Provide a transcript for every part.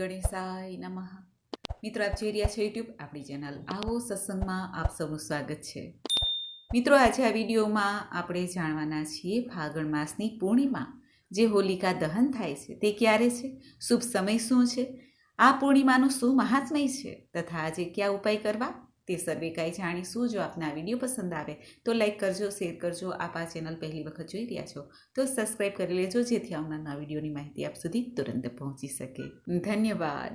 ગણેશાય નમઃ. મિત્રો, આપ જોઈ રહ્યા છો યુટ્યુબ આપણી ચેનલ આવો સત્સંગમાં આપ સૌનું સ્વાગત છે. મિત્રો, આજે આ વિડીયોમાં આપણે જાણવાના છીએ ફાગણ માસની પૂર્ણિમા, જે હોલિકા દહન થાય છે, તે ક્યારે છે, શુભ સમય શું છે, આ પૂર્ણિમાનું શું મહાત્મય છે, તથા આજે કયા ઉપાય કરવા? તે સર્વે કાંઈ જાણીશું જો આપને આ વીડિયો પસંદ આવે, તો લાઈક કરજો શેર કરજો, આપ આ ચેનલ પહેલી વખત જોઈ રહ્યા છો, તો સબસ્ક્રાઈબ કરી લેજો, જેથી આવનારના વિડીયોની માહિતી આપ સુધી તુરંત પહોંચી શકે. ધન્યવાદ.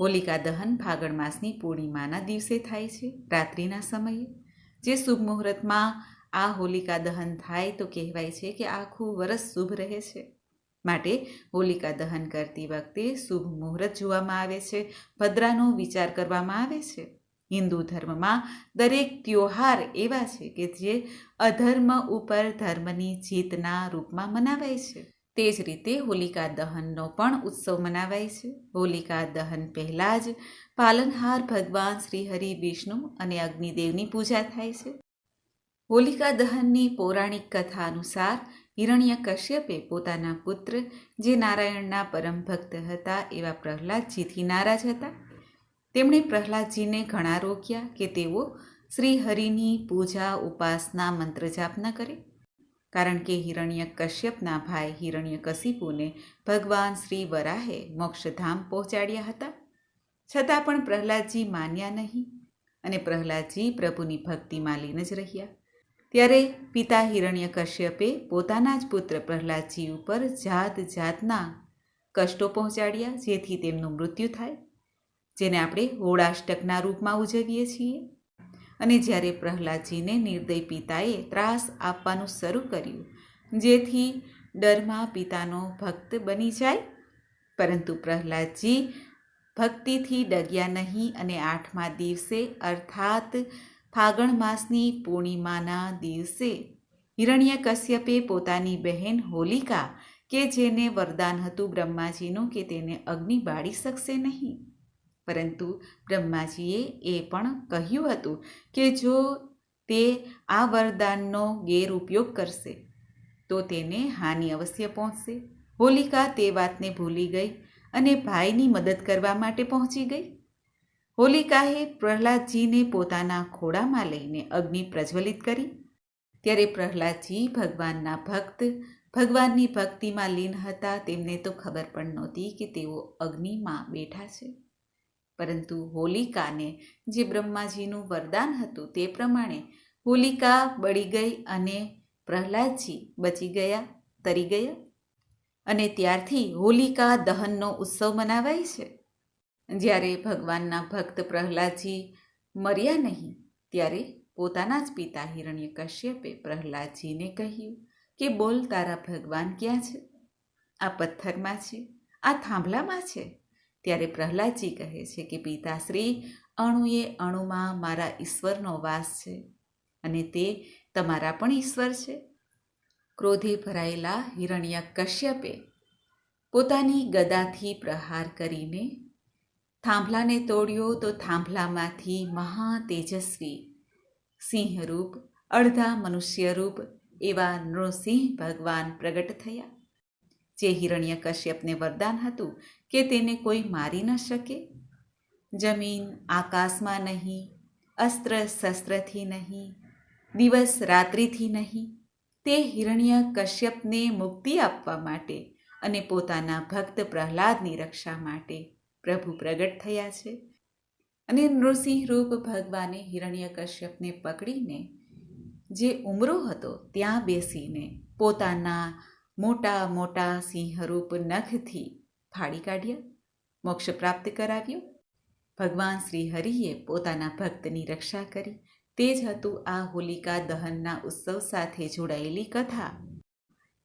હોલિકા દહન ફાગણ માસની પૂર્ણિમાના દિવસે થાય છે, રાત્રિના સમયે. જે શુભ મુહૂર્તમાં આ હોલિકા દહન થાય, તો કહેવાય છે કે આખું વરસ શુભ રહે છે. માટે હોલિકા દહન કરતી વખતે શુભ મુહૂર્ત જોવામાં આવે છે, ભદ્રાનો વિચાર કરવામાં આવે છે. હિન્દુ ધર્મમાં દરેક ત્યોહાર એવા છે કે જે અધર્મ ઉપર ધર્મની જીતના રૂપમાં મનાવાય છે. તે જ રીતે હોલિકા દહનનો પણ ઉત્સવ મનાવાય છે. હોલિકા દહન પહેલાં જ પાલનહાર ભગવાન શ્રી હરિ વિષ્ણુ અને અગ્નિદેવની પૂજા થાય છે. હોલિકા દહનની પૌરાણિક કથા અનુસાર હિરણ્ય કશ્યપે પોતાના પુત્ર જે નારાયણના પરમ ભક્ત હતા એવા પ્રહલાદજીથી નારાજ હતા. તેમણે પ્રહલાદજીને ઘણા રોક્યા કે તેઓ શ્રી હરિની પૂજા ઉપાસના મંત્ર જાપ ન કરે. કારણ કે હિરણ્ય કશ્યપના ભાઈ હિરણ્ય કશિપુને ભગવાન શ્રી વરાહે મોક્ષધામ પહોંચાડ્યા હતા. છતાં પણ પ્રહલાદજી માન્યા નહીં અને પ્રહલાદજી પ્રભુની ભક્તિમાં લીન જ રહ્યા. ત્યારે પિતા હિરણ્ય કશ્યપે પોતાના જ પુત્ર પ્રહલાદજી ઉપર જાત જાતના કષ્ટો પહોંચાડ્યા, જેથી તેમનું મૃત્યુ થાય. જેને આપણે હોળાષ્ટકના રૂપમાં ઉજવીએ છીએ. અને જ્યારે પ્રહલાદજીને નિર્દય પિતાએ ત્રાસ આપવાનું શરૂ કર્યું, જેથી ડરમાં પિતાનો ભક્ત બની જાય, પરંતુ પ્રહલાદજી ભક્તિથી ડગ્યા નહીં અને આઠમા દિવસે, અર્થાત ફાગણ માસની પૂર્ણિમાના દિવસે હિરણ્ય કશ્યપે પોતાની બહેન હોલિકા, કે જેને વરદાન હતું બ્રહ્માજીનું, કે તેને અગ્નિ બાળી શકશે નહીં. પરંતુ બ્રહ્માજીએ એ પણ કહ્યું હતું કે જો તે આ વરદાનનો ગેરઉપયોગ કરશે, તો તેને હાનિ અવશ્ય પહોંચશે. હોલિકા તે વાતને ભૂલી ગઈ અને ભાઈની મદદ કરવા માટે પહોંચી ગઈ. હોલિકાએ પ્રહલાદજીને પોતાના ખોળામાં લઈને અગ્નિ પ્રજ્વલિત કરી. ત્યારે પ્રહલાદજી ભગવાનના ભક્ત, ભગવાનની ભક્તિમાં લીન હતા, તેમને તો ખબર પણ નહોતી કે તેઓ અગ્નિમાં બેઠા છે. પરંતુ હોલિકાને જે બ્રહ્માજીનું વરદાન હતું તે પ્રમાણે હોલિકા બળી ગઈ અને પ્રહલાદજી બચી ગયા, તરી ગયા. અને ત્યારથી હોલિકા દહનનો ઉત્સવ મનાવાય છે. જ્યારે ભગવાનના ભક્ત પ્રહલાદજી મર્યા નહીં, ત્યારે પોતાના જ પિતા હિરણ્ય કશ્યપે પ્રહલાદજીને કહ્યું કે, બોલ તારા ભગવાન ક્યાં છે? આ પથ્થરમાં છે? આ થાંભલામાં છે? ત્યારે પ્રહલાદજી કહે છે કે, પિતાશ્રી, અણુએ અણુમાં મારા ઈશ્વરનો વાસ છે અને તે તમારા પણ ઈશ્વર છે. ક્રોધે ભરાયેલા હિરણ્ય કશ્યપે પોતાની ગદાથી પ્રહાર કરીને થાંભલાને તોડ્યો તો થાંભલામાંથી મહા તેજસ્વી સિંહરૂપ, અડધા મનુષ્યરૂપ એવા નૃસિંહ ભગવાન પ્રગટ થયા. જે હિરણ્ય કશ્યપને વરદાન હતું કે તેને કોઈ મારી ન શકે? જમીન આકાશમાં નહીં, અસ્ત્ર શસ્ત્રથી નહીં, દિવસ રાત્રિથી નહીં. તે હિરણ્ય કશ્યપને મુક્તિ આપવા માટે અને પોતાના ભક્ત પ્રહલાદની રક્ષા માટે પ્રભુ પ્રગટ થયા છે. અને નૃસિંહ રૂપ ભગવાને હિરણ્ય કશ્યપને પકડીને જે ઉમરો હતો ત્યાં બેસીને પોતાના મોટા મોટા સિંહરૂપ નખથી ફાડી કાઢ્યા, મોક્ષ પ્રાપ્ત કરાવ્યું. ભગવાન શ્રી હરિએ પોતાના ભક્તની રક્ષા કરી. તે જ હતું આ હોલિકા દહનના ઉત્સવ સાથે જોડાયેલી કથા.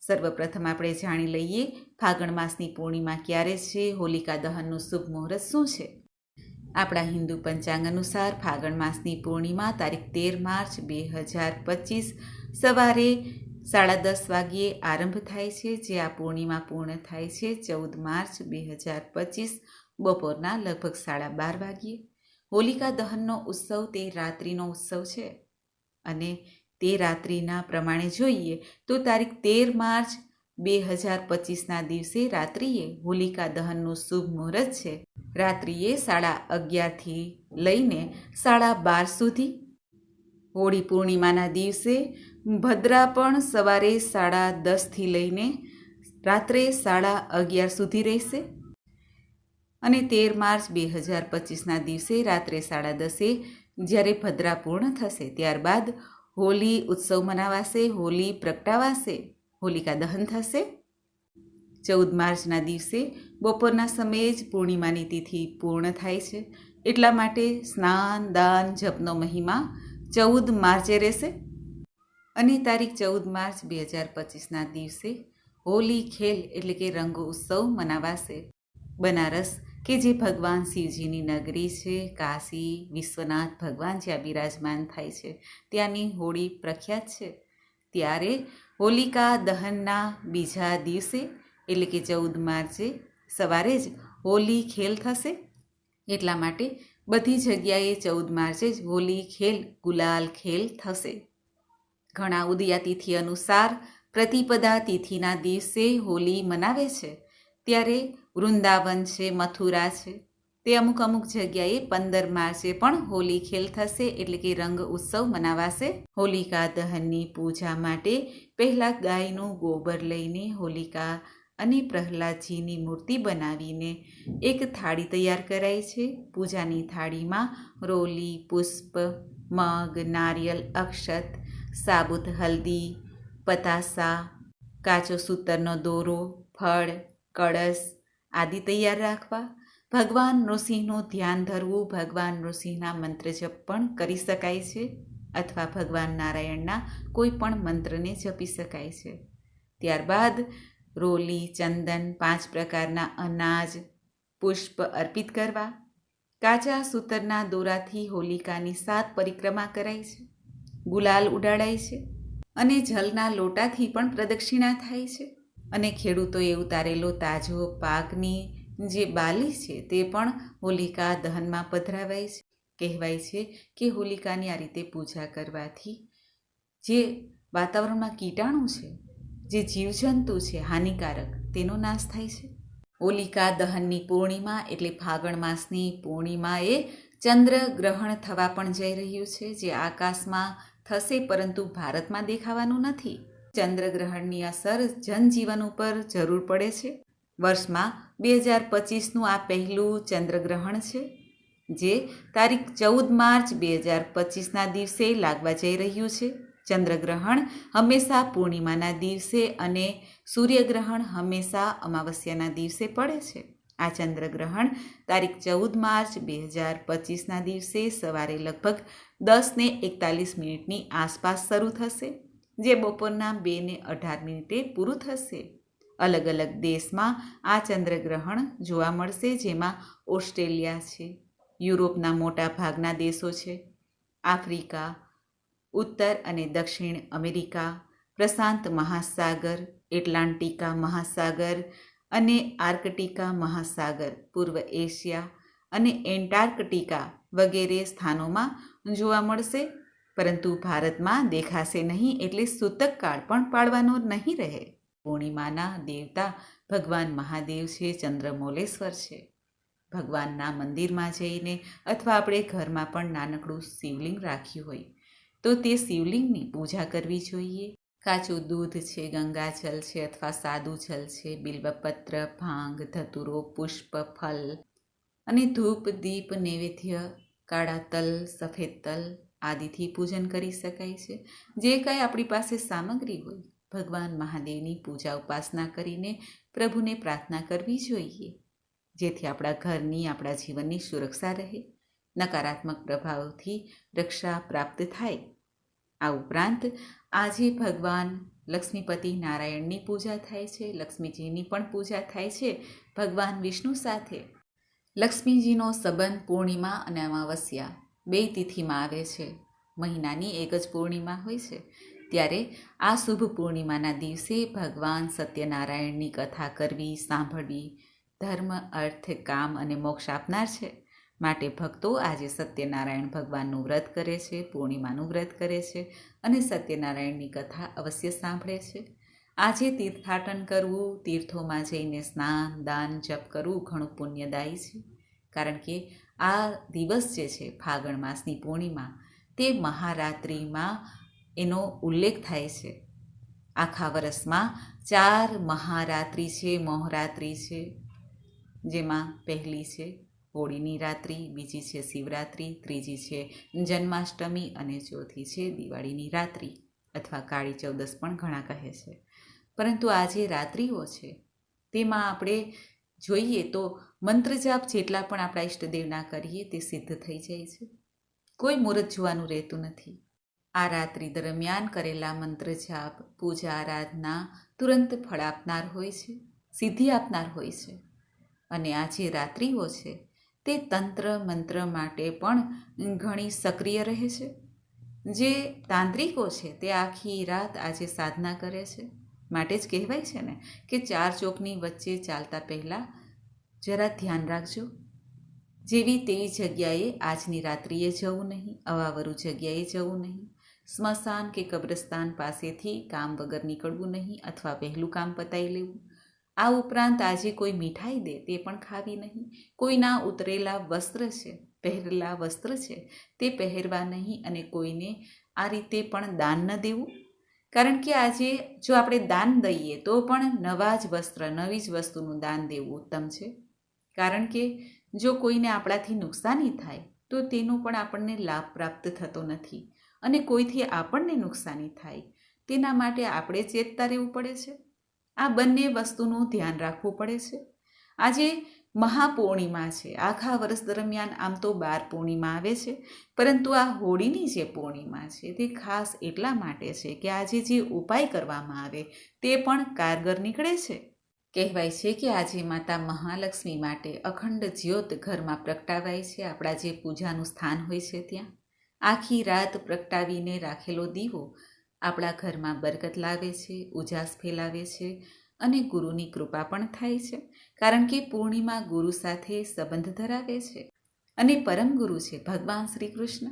સર્વપ્રથમ આપણે જાણી લઈએ ફાગણ માસની પૂર્ણિમા ક્યારે છે, હોલિકા દહનનું શુભ મુહૂર્ત શું છે? આપણા હિન્દુ પંચાંગ અનુસાર ફાગણ માસની પૂર્ણિમા તારીખ તેર માર્ચ બે હજાર પચીસ સવારે સાડા દસ વાગ્યે આરંભ થાય છે, જે આ પૂર્ણિમા પૂર્ણ થાય છે, ચૌદ માર્ચ બે હજાર પચીસ, બપોરના લગભગ સાડા બાર વાગ્યે. હોલિકા દહનનો ઉત્સવ તે રાત્રિનો ઉત્સવ છે અને તે રાત્રિના પ્રમાણે જોઈએ તો તારીખ તેર માર્ચ બે હજાર પચીસના દિવસે રાત્રિએ હોલિકા દહનનું શુભ મુહૂર્ત છે. રાત્રિએ સાડા અગિયારથી લઈને સાડા બાર સુધી હોળી પૂર્ણિમાના દિવસે ભદ્રા પણ સવારે સાડા દસથી લઈને રાત્રે સાડા અગિયાર સુધી રહેશે. અને તેર માર્ચ બે હજાર પચીસના દિવસે રાત્રે સાડા દસે જ્યારે ભદ્રા પૂર્ણ થશે, ત્યારબાદ હોલી ઉત્સવ મનાવાશે, હોલી પ્રગટાવાશે, હોલિકા દહન થશે. ચૌદ માર્ચના દિવસે બપોરના સમયે જ પૂર્ણિમાની તિથિ પૂર્ણ થાય છે. એટલા માટે સ્નાન, દાન, જપનો મહિમા ચૌદ માર્ચે રહેશે. અને તારીખ ચૌદ માર્ચ બે હજાર પચીસના દિવસે હોલી ખેલ એટલે કે રંગ ઉત્સવ મનાવાશે. બનારસ, કે જે ભગવાન શિવજીની નગરી છે, કાશી, વિશ્વનાથ ભગવાન જ્યાં બિરાજમાન થાય છે, ત્યાંની હોળી પ્રખ્યાત છે. ત્યારે હોલિકા દહનના બીજા દિવસે એટલે કે ચૌદ માર્ચે સવારે જ હોલી ખેલ થશે. એટલા માટે બધી જગ્યાએ ચૌદ માર્ચે જ હોલી ખેલ, ગુલાલ ખેલ થશે. ઘણા ઉદયાતિથિ અનુસાર પ્રતિપદા તિથિના દિવસે હોલી મનાવે છે. ત્યારે વૃંદાવન છે, મથુરા છે, તે અમુક અમુક જગ્યાએ પંદર માર્ચે પણ હોલી ખેલ થશે એટલે કે રંગ ઉત્સવ મનાવાશે. હોલિકા દહનની પૂજા માટે પહેલાં ગાયનું ગોબર લઈને હોલિકા અને પ્રહલાદજીની મૂર્તિ બનાવીને એક થાળી તૈયાર કરાય છે. પૂજાની થાળીમાં રોલી, પુષ્પ, મગ, નારિયેલ, અક્ષત સાબુત, હલ્દી, પતાસા, કાચો સૂતરનો દોરો, ફળ, કળશ આદિ તૈયાર રાખવા. ભગવાન નૃસિંહનું ધ્યાન ધરવું, ભગવાન નૃસિંહના મંત્ર જપ પણ કરી શકાય છે અથવા ભગવાન નારાયણના કોઈ પણ મંત્રને જપી શકાય છે. ત્યારબાદ રોલી, ચંદન, પાંચ પ્રકારના અનાજ, પુષ્પ અર્પિત કરવા. કાચા સૂતરના દોરાથી હોલિકાની સાત પરિક્રમા કરાય છે. ગુલાલ ઉડાડાય છે અને જલના લોટાથી પણ પ્રદક્ષિણા થાય છે. અને ખેડૂતોએ ઉતારેલો તાજો પાકની જે બાલી છે તે પણ હોલિકા દહનમાં પધરાવાય છે. કહેવાય છે કે હોલિકાની આ રીતે પૂજા કરવાથી જે વાતાવરણમાં કીટાણુ છે, જે જીવજંતુ છે, હાનિકારક, તેનો નાશ થાય છે. હોલિકા દહનની પૂર્ણિમા એટલે ફાગણ માસની પૂર્ણિમાએ ચંદ્રગ્રહણ થવા પણ જઈ રહ્યું છે, જે આકાશમાં થશે પરંતુ ભારતમાં દેખાવાનું નથી. ચંદ્રગ્રહણની અસર જનજીવન ઉપર જરૂર પડે છે. વર્ષમાં બે હજાર પચીસનું આ પહેલું ચંદ્રગ્રહણ છે, જે તારીખ ચૌદ માર્ચ બે હજાર પચીસના દિવસે લાગવા જઈ રહ્યું છે. ચંદ્રગ્રહણ હંમેશા પૂર્ણિમાના દિવસે અને સૂર્યગ્રહણ હંમેશા અમાવસ્યાના દિવસે પડે છે. આ ચંદ્રગ્રહણ તારીખ ચૌદ માર્ચ બે હજાર પચીસના દિવસે સવારે લગભગ દસને એકતાલીસ મિનિટની આસપાસ શરૂ થશે, જે બપોરના બે ને અઢાર મિનિટે પૂરું થશે. અલગ અલગ દેશમાં આ ચંદ્રગ્રહણ જોવા મળશે, જેમાં ઓસ્ટ્રેલિયા છે, યુરોપના મોટા ભાગના દેશો છે, આફ્રિકા, ઉત્તર અને દક્ષિણ અમેરિકા, પ્રશાંત મહાસાગર, એટલાન્ટિકા મહાસાગર અને આર્કટિકા મહાસાગર, પૂર્વ એશિયા અને એન્ટાર્કટિકા વગેરે સ્થાનોમાં જોવા મળશે. પરંતુ ભારતમાં દેખાશે નહીં એટલે સૂતક કાળ પણ પાડવાનો નહીં રહે. પૂર્ણિમાના દેવતા ભગવાન મહાદેવ છે, ચંદ્રમૌલેશ્વર છે. ભગવાનના મંદિરમાં જઈને અથવા આપણે ઘરમાં પણ નાનકડું શિવલિંગ રાખ્યું હોય તો તે શિવલિંગની પૂજા કરવી જોઈએ. કાચું દૂધ છે ગંગાજલ છે અથવા સાદું જલ છે, બિલ્વપત્ર, ભાંગ, ધતુરો, પુષ્પ, ફલ અને ધૂપ, દીપ, નૈવેદ્ય, કાળા તલ, સફેદ તલ આદિથી પૂજન કરી શકાય છે. જે કાંઈ આપણી પાસે સામગ્રી હોય, ભગવાન મહાદેવની પૂજા ઉપાસના કરીને પ્રભુને પ્રાર્થના કરવી જોઈએ, જેથી આપણા ઘરની, આપણા જીવનની સુરક્ષા રહે, નકારાત્મક પ્રભાવથી રક્ષા પ્રાપ્ત થાય. આ ઉપરાંત આજે ભગવાન લક્ષ્મીપતિ નારાયણની પૂજા થાય છે, લક્ષ્મીજીની પણ પૂજા થાય છે, ભગવાન વિષ્ણુ સાથે. લક્ષ્મીજીનો સંબંધ પૂર્ણિમા અને અમાવસ્યા બે તિથિમાં આવે છે. મહિનાની એક જ પૂર્ણિમા હોય છે. ત્યારે આ શુભ પૂર્ણિમાના દિવસે ભગવાન સત્યનારાયણની કથા કરવી, સાંભળવી, ધર્મ, અર્થ, કામ અને મોક્ષ આપનાર છે. માટે ભક્તો આજે સત્યનારાયણ ભગવાનનું વ્રત કરે છે, પૂર્ણિમાનું વ્રત કરે છે અને સત્યનારાયણની કથા અવશ્ય સાંભળે છે. આજે તીર્થાટન કરવું, તીર્થોમાં જઈને સ્નાન, દાન, જપ કરવું ઘણું પુણ્યદાયી છે. કારણ કે આ દિવસ જે છે, ફાગણ માસની પૂર્ણિમા, તે મહારાત્રિમાં એનો ઉલ્લેખ થાય છે. આખા વર્ષમાં ચાર મહારાત્રિ છે, મોહરાત્રિ છે, જેમાં પહેલી છે હોળીની રાત્રિ, બીજી છે શિવરાત્રિ, ત્રીજી છે જન્માષ્ટમી અને ચોથી છે દિવાળીની રાત્રિ, અથવા કાળી ચૌદસ પણ ઘણા કહે છે. પરંતુ આ જે રાત્રિઓ છે, તેમાં આપણે જોઈએ તો મંત્ર જાપ જેટલા પણ આપણા ઈષ્ટદેવના કરીએ તે સિદ્ધ થઈ જાય છે. કોઈ મુહૂર્ત જોવાનું રહેતું નથી. આ રાત્રિ દરમિયાન કરેલા મંત્ર જાપ પૂજા આરાધના તુરંત ફળ આપનાર હોય છે, સિદ્ધિ આપનાર હોય છે. અને આ જે રાત્રિઓ છે તે તંત્ર મંત્ર માટે પણ ઘણી સક્રિય રહે છે. જે તાંત્રિકો છે તે આખી રાત આજે સાધના કરે છે. માટે જ કહેવાય છે ને કે ચાર ચોકની વચ્ચે ચાલતા પહેલાં જરા ધ્યાન રાખજો. જેવી તેવી જગ્યાએ આજની રાત્રિએ જવું નહીં, અવાવરું જગ્યાએ જવું નહીં. સ્મશાન કે કબ્રસ્તાન પાસેથી કામ વગર નીકળવું નહીં અથવા પહેલું કામ પતાવી લેવું. આ ઉપરાંત આજે કોઈ મીઠાઈ દે તે પણ ખાવી નહીં. કોઈના ઉતરેલા વસ્ત્ર છે, પહેરેલા વસ્ત્ર છે, તે પહેરવા નહીં અને કોઈને આ રીતે પણ દાન ન દેવું. કારણ કે આજે જો આપણે દાન દઈએ તો પણ નવા જ વસ્ત્ર, નવી જ વસ્તુનું દાન દેવું ઉત્તમ છે. કારણ કે જો કોઈને આપણાથી નુકસાની થાય, તો તેનો પણ આપણને લાભ પ્રાપ્ત થતો નથી અને કોઈથી આપણને નુકસાની થાય, તેના માટે આપણે ચેતતા રહેવું પડે છે. આ બંને વસ્તુનું ધ્યાન રાખવું પડે છે. આજે મહાપૂર્ણિમા છે. આખા વર્ષ દરમિયાન આમ તો બાર પૂર્ણિમા આવે છે, પરંતુ આ હોળીની જે પૂર્ણિમા છે તે ખાસ એટલા માટે છે કે આજે જે ઉપાય કરવામાં આવે તે પણ કારગર નીકળે છે. કહેવાય છે કે આજે માતા મહાલક્ષ્મી માટે અખંડ જ્યોત ઘરમાં પ્રગટાવાય છે. આપણા જે પૂજાનું સ્થાન હોય છે ત્યાં. આખી રાત પ્રગટાવીને રાખેલો દીવો આપણા ઘરમાં બરકત લાવે છે, ઉજાસ ફેલાવે છે અને ગુરુની કૃપા પણ થાય છે, કારણ કે પૂર્ણિમા ગુરુ સાથે સંબંધ ધરાવે છે. અને પરમ ગુરુ છે ભગવાન શ્રી કૃષ્ણ.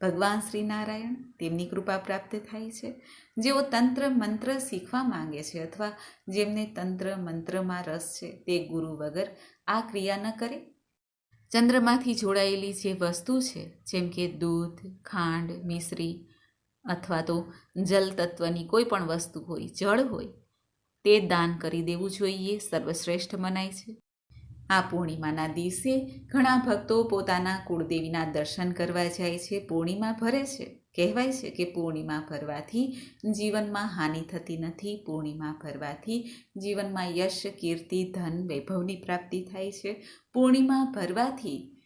ભગવાન શ્રી નારાયણ તેમની કૃપા પ્રાપ્ત થાય છે. જેઓ તંત્ર મંત્ર શીખવા માંગે છે અથવા જેમને તંત્ર મંત્રમાં રસ છે તે ગુરુ વગર આ ક્રિયા ન કરે. ચંદ્રમાંથી જોડાયેલી જે વસ્તુ છે જેમ કે દૂધ, ખાંડ, મિશ્રી અથવા તો જલ તત્વની કોઈ પણ વસ્તુ હોય, જળ હોય, તે દાન કરી દેવું જોઈએ, સર્વશ્રેષ્ઠ મનાય છે. આ પૂર્ણિમાના દિવસે ઘણા ભક્તો પોતાના કુળદેવીના દર્શન કરવા જાય છે. પૂર્ણિમા ભરે છે. કહેવાય છે કે પૂર્ણિમા ભરવાથી જીવનમાં હાનિ થતી નથી. પૂર્ણિમા ભરવાથી જીવનમાં યશ, કીર્તિ, ધન, વૈભવની પ્રાપ્તિ થાય છે. પૂર્ણિમા ભરવાથી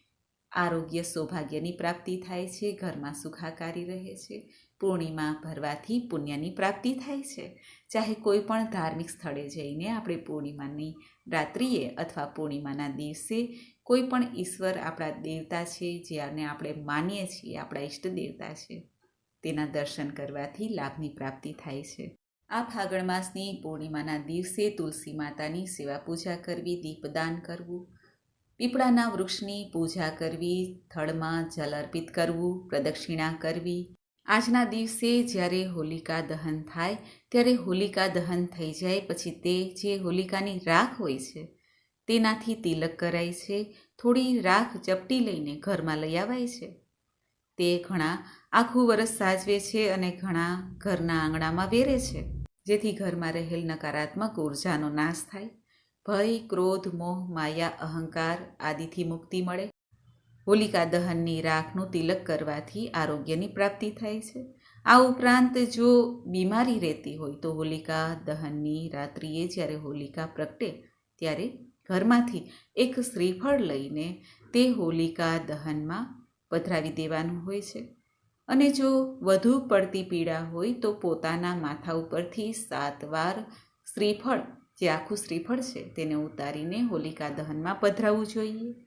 આરોગ્ય, સૌભાગ્યની પ્રાપ્તિ થાય છે. ઘરમાં સુખાકારી રહે છે. પૂર્ણિમા ભરવાથી પુણ્યની પ્રાપ્તિ થાય છે. ચાહે કોઈ પણ ધાર્મિક સ્થળે જઈને આપણે પૂર્ણિમાની રાત્રિએ અથવા પૂર્ણિમાના દિવસે કોઈ પણ ઈશ્વર આપણા દેવતા છે, જેને આપણે માનીએ છીએ, આપણા ઈષ્ટ દેવતા છે, તેના દર્શન કરવાથી લાભની પ્રાપ્તિ થાય છે. આ ફાગણ માસની પૂર્ણિમાના દિવસે તુલસી માતાની સેવા પૂજા કરવી, દીપદાન કરવું, પીપળાના વૃક્ષની પૂજા કરવી, થળમાં જલ અર્પિત કરવું, પ્રદક્ષિણા કરવી આજના દિવસે જ્યારે હોલિકા દહન થાય, ત્યારે હોલિકા દહન થઈ જાય પછી તે જે હોલિકાની રાખ હોય છે, તેનાથી તિલક કરાય છે, થોડી રાખ ચપટી લઈને ઘરમાં લઈ આવાય છે. તે ઘણા આખું વરસ સાજવે છે અને ઘણા ઘરના આંગણામાં વેરે છે, જેથી ઘરમાં રહેલ નકારાત્મક ઉર્જાનો નાશ થાય. ભય, ક્રોધ, મોહ, માયા, અહંકાર આદિથી મુક્તિ મળે. હોલિકા દહનની રાખનું તિલક કરવાથી આરોગ્યની પ્રાપ્તિ થાય છે. આ ઉપરાંત જો બીમારી રહેતી હોય તો હોલિકા દહનની રાત્રિએ જ્યારે હોલિકા પ્રગટે ત્યારે ઘરમાંથી એક શ્રીફળ લઈને તે હોલિકા દહનમાં પધરાવી દેવાનું હોય છે. અને જો વધુ પડતી પીડા હોય તો પોતાના માથા ઉપરથી સાત વાર શ્રીફળ, જે આખું શ્રીફળ છે, તેને ઉતારીને હોલિકા દહનમાં પધરાવવું જોઈએ.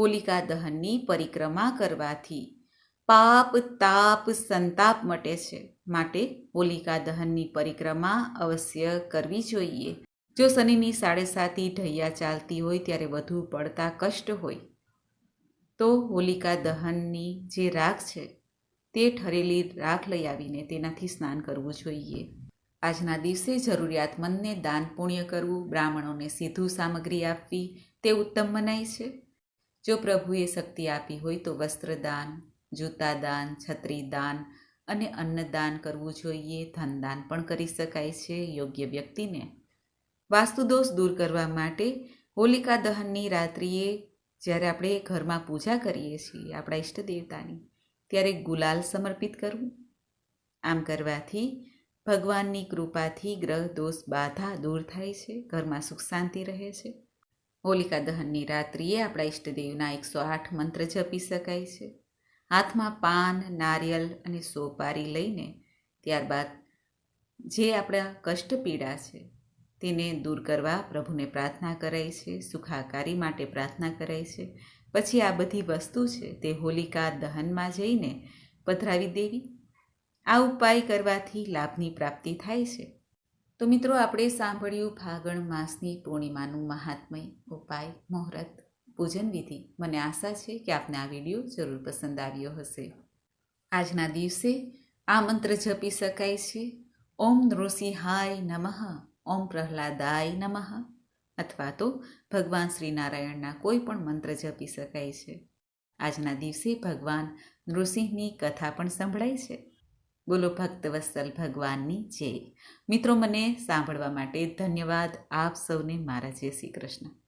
હોલિકા દહનની પરિક્રમા કરવાથી પાપ, તાપ, સંતાપ મટે છે. માટે હોલિકા દહનની પરિક્રમા અવશ્ય કરવી જોઈએ. જો શનિની સાડે સાતી ઢૈયા ચાલતી હોય ત્યારે વધુ પડતા કષ્ટ હોય. તો હોલિકા દહનની જે રાખ છે તે ઠરેલી રાખ લઈ આવીને તેનાથી સ્નાન કરવું જોઈએ. આજના દિવસે જરૂરિયાતમંદને દાન પુણ્ય કરવું, બ્રાહ્મણોને સીધું સામગ્રી આપવી, તે ઉત્તમ મનાય છે. જો પ્રભુએ શક્તિ આપી હોય તો વસ્ત્રદાન જૂતા દાન છત્રી અને અન્નદાન કરવું જોઈએ. ધનદાન પણ કરી શકાય છે યોગ્ય વ્યક્તિને. વાસ્તુદોષ દૂર કરવા માટે હોલિકા દહનની રાત્રિએ જ્યારે આપણે ઘરમાં પૂજા કરીએ છીએ આપણા ઈષ્ટ દેવતાની ત્યારે ગુલાલ સમર્પિત કરવું. આમ કરવાથી ભગવાનની કૃપાથી ગ્રહ દોષ બાધા દૂર થાય છે, ઘરમાં સુખ શાંતિ રહે છે. હોલિકા દહનની રાત્રિએ આપણા ઈષ્ટદેવના એકસો આઠ મંત્ર જપી શકાય છે. હાથમાં પાન, નારિયેલ અને સોપારી લઈને ત્યારબાદ જે આપણા કષ્ટ પીડા છે તેને દૂર કરવા પ્રભુને પ્રાર્થના કરાય છે, સુખાકારી માટે પ્રાર્થના કરાય છે. પછી આ બધી વસ્તુ છે તે હોલિકા દહનમાં જઈને પધરાવી દેવી. આ ઉપાય કરવાથી લાભની પ્રાપ્તિ થાય છે. તો મિત્રો, આપણે સાંભળ્યું ફાગણ માસની પૂર્ણિમાનું મહાત્મય ઉપાય, મુહૂર્ત, પૂજન વિધિ. મને આશા છે કે આપને આ વીડિયો જરૂર પસંદ આવ્યો હશે. આજના દિવસે આ મંત્ર જપી શકાય છે. ઓમ નૃસિંહાય નમઃ, ઓમ પ્રહલાદાય નમઃ. અથવા તો ભગવાન શ્રી નારાયણના કોઈ પણ મંત્ર જપી શકાય છે. આજના દિવસે ભગવાન નૃસિંહની કથા પણ સંભળાય છે. બોલો ભક્ત વત્સલ ભગવાનની જય. મિત્રો, મને સાંભળવા માટે ધન્યવાદ. આપ સૌને મારા જય શ્રી કૃષ્ણ.